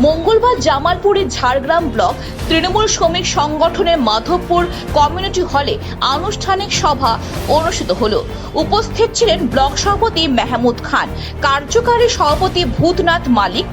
মঙ্গলবার জামালপুরের ঝাড়গ্রাম ব্লক তৃণমূল শ্রমিক সংগঠনের মাধবপুর কমিউনিটি হলে আনুষ্ঠানিক সভা অনুষ্ঠিত হল। উপস্থিত ছিলেন ব্লক সভাপতি মেহমুদ খান, কার্যকারী সভাপতি ভূতনাথ মালিক,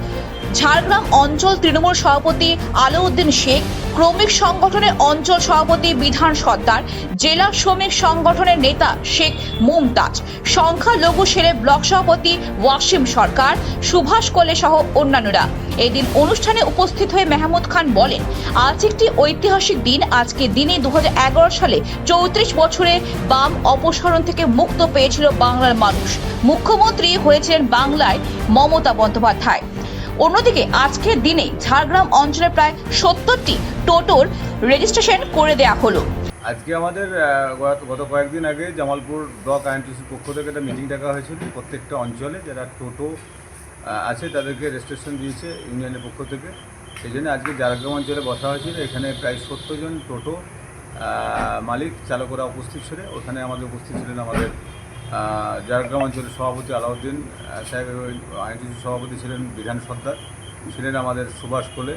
ঝাড়গ্রাম অঞ্চল তৃণমূল সভাপতি আলাউদ্দিন শেখ ক্রমিক সংগঠনের অঞ্চল সভাপতি বিধান সর্দার, জেলা শ্রমিক সংগঠনের নেতা শেখ মুমতাজ, সংখ্যালঘু সেরে ব্লক সভাপতি ওয়াসিম সরকার, সুভাষ কোলে সহ অন্যান্যরা। এদিন অনুষ্ঠানে উপস্থিত হয়ে মেহমুদ খান বলেন, আজ একটি ঐতিহাসিক দিন। আজকে দিনে দু হাজার এগারো সালে চৌত্রিশ বছরে বাম অপসারণ থেকে মুক্ত পেয়েছিল বাংলার মানুষ। মুখ্যমন্ত্রী হয়েছিলেন বাংলায় মমতা বন্দ্যোপাধ্যায়। অন্যদিকে, আজকের দিনে ঝাড়গ্রাম অঞ্চলে প্রায় সত্তরটি টোটোর রেজিস্ট্রেশন করে দেয়া হলো। আজকে আমাদের গত- কয়েকদিন আগে জামালপুর ব্লক আইএনটিসির পক্ষ থেকে একটা মিটিং ডাকা হয়েছিল। প্রত্যেকটা অঞ্চলে যারা টোটো আছে, তাদেরকে রেজিস্ট্রেশন দিয়েছে ইউনিয়নের পক্ষ থেকে। সেই জন্য আজকে ঝাড়গ্রাম অঞ্চলে বসা হয়েছিল। এখানে প্রায় সত্তর জন টোটো মালিক, চালকরা উপস্থিত ছিলেন ওখানে আমাদের উপস্থিত ছিলেন আমাদের ঝাড়গ্রাম অঞ্চলের সভাপতি আলাউদ্দিন সাহেব আইএনটিসির সভাপতি ছিলেন বিধান সর্দার, ছিলেন আমাদের সুভাষ কোলে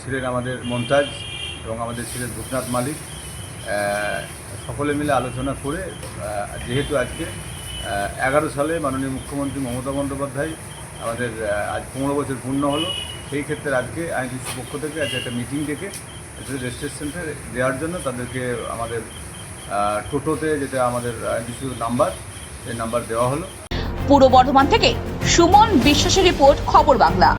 ছিলেন আমাদের মমতাজ এবং আমাদের ছিলেন ভূতনাথ মালিক। সকলে মিলে আলোচনা করে যেহেতু আজকে এগারো সালে মাননীয় মুখ্যমন্ত্রী মমতা বন্দ্যোপাধ্যায় আমাদের আজ পনেরো বছর পূর্ণ হলো। সেই ক্ষেত্রে আজকে আইনজীবী পক্ষ থেকে আজকে একটা মিটিং ডেকে রেজিস্ট্রেশনটা দেওয়ার জন্য তাদেরকে আমাদের টোটোতে যেটা আমাদের কিছু নাম্বার, সেই নাম্বার দেওয়া হলো। পূর্ব বর্ধমান থেকে সুমন বিশ্বাসের রিপোর্ট, খবর বাংলা।